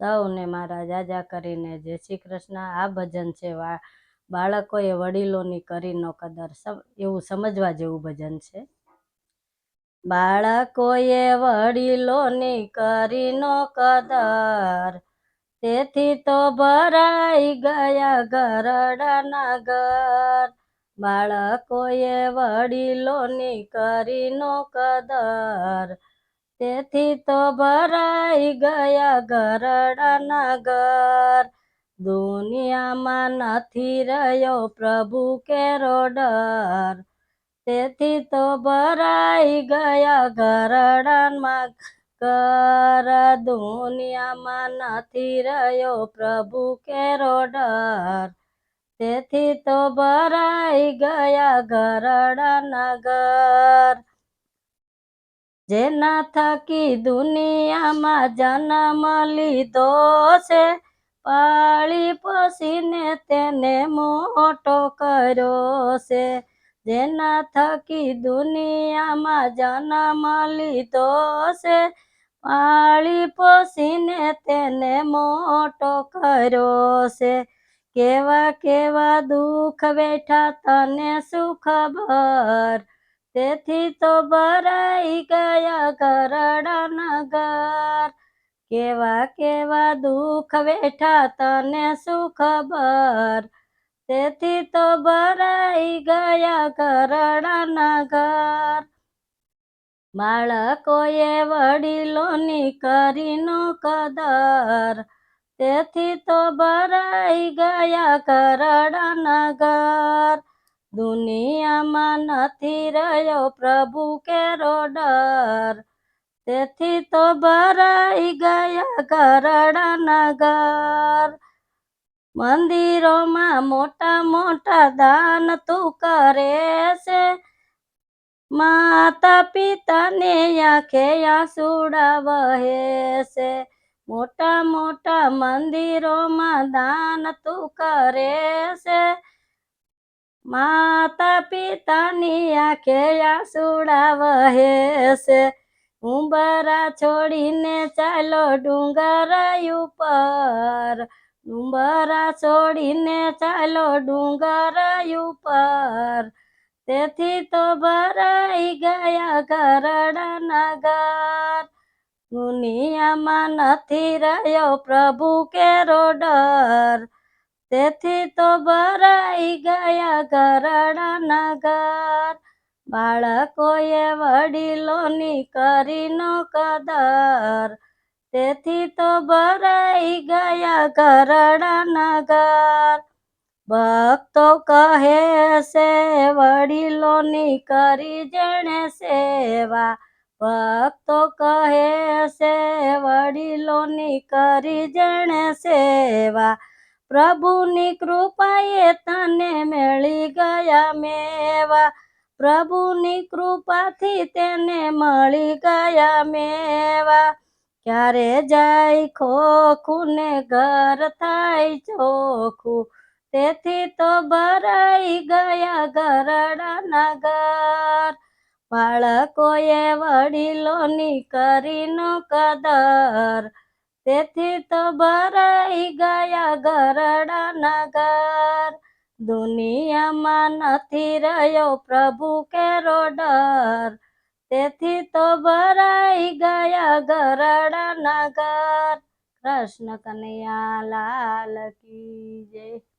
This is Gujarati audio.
સૌને મારા જાજા કરીને, જય શ્રી કૃષ્ણ, આ ભજન છે બાળકોએ વડીલોની કરી નો કદર એવું સમજવા જેવું ભજન છે. બાળકોએ વડીલોની કરીનો કદર, તેથી તો ભરાઈ ગયા ગરડાના ઘર બાળકોએ વડીલોની કરીનો કદર તેથી તો ભરાઈ ગયા ગરડાના ઘર દુનિયામાં નથી રહ્યો પ્રભુ કેરો ડર. તેથી તો ભરાઈ ગયા ગરડામાં ઘર દુનિયામાં નથી રહ્યો પ્રભુ કેરો ડર. તેથી તો ભરાઈ ગયા ગરડાના ઘર જેના થકી દુનિયામાં જન્મ લીધો છે, પાળી પોસીને તેને મોટો કર્યો છે. જેના થકી દુનિયામાં જન્મ લીધો છે, પાળી પોસીને તેને મોટો કર્યો છે. કેવા કેવા દુઃખ બેઠા તને શું ખબર? તેથી તો ભરાઈ ગયા ગરડાના નગર. કેવા કેવા દુઃખ બેઠા તને શું ખબર? તેથી તો ભરાઈ ગયા ગરડાના નગર. બાળકોએ વડીલોની કરીનો કદર. તેથી તો ભરાઈ ગયા કરડા ઘર દુનિયામાં નથી રહ્યો પ્રભુ કેરો ડર. તેથી તો ભરાઈ ગયા ગરડાના ઘર મંદિરોમાં મોટા મોટા દાન તું કરે છે. માતા પિતાને આંખે આંસુડા વહે છે. મોટા મોટા મંદિરોમાં દાન તું કરે છે. માતા પિતાની આંખે આંસુડા વહે છે. ઉંબરા છોડીને ચાલો ડુંગર ઉપર. ડુંબરા છોડીને ચાલો ડુંગર ઉપર. તેથી તો ભરાઈ ગયા ગરડાના ઘર દુનિયામાં નથી રહ્યો પ્રભુ કેરો ડર. તેથી તો ભરાઈ ગયા ગરડાના ઘર બાળકોએ વડીલોની કરીનો કદર. તેથી તો ભરાઈ ગયા ગરડાના ઘર ભક્તો કહે છે, વડીલોની કરી જેણે સેવા. ભક્તો કહે છે, વડીલોની કરી જેણે સેવા. પ્રભુની કૃપાએ તને મળી ગયા મેવા. પ્રભુની કૃપાથી તેને મળી ગયા મેવા. ક્યારે જાય ખોખું ને ઘર થાય ચોખું. તેથી તો ભરાઈ ગયા ગરડાના ઘર. બાળકોએ વડીલોની કરીનો કદર. તેથી તો ભરાઈ ગયા ગરડાના ઘર દુનિયામાં નથી રહ્યો પ્રભુ કેરો ડર. તેથી તો ભરાઈ ગયા ગરડાના ઘર કૃષ્ણ કનૈયા લાલ કી જય.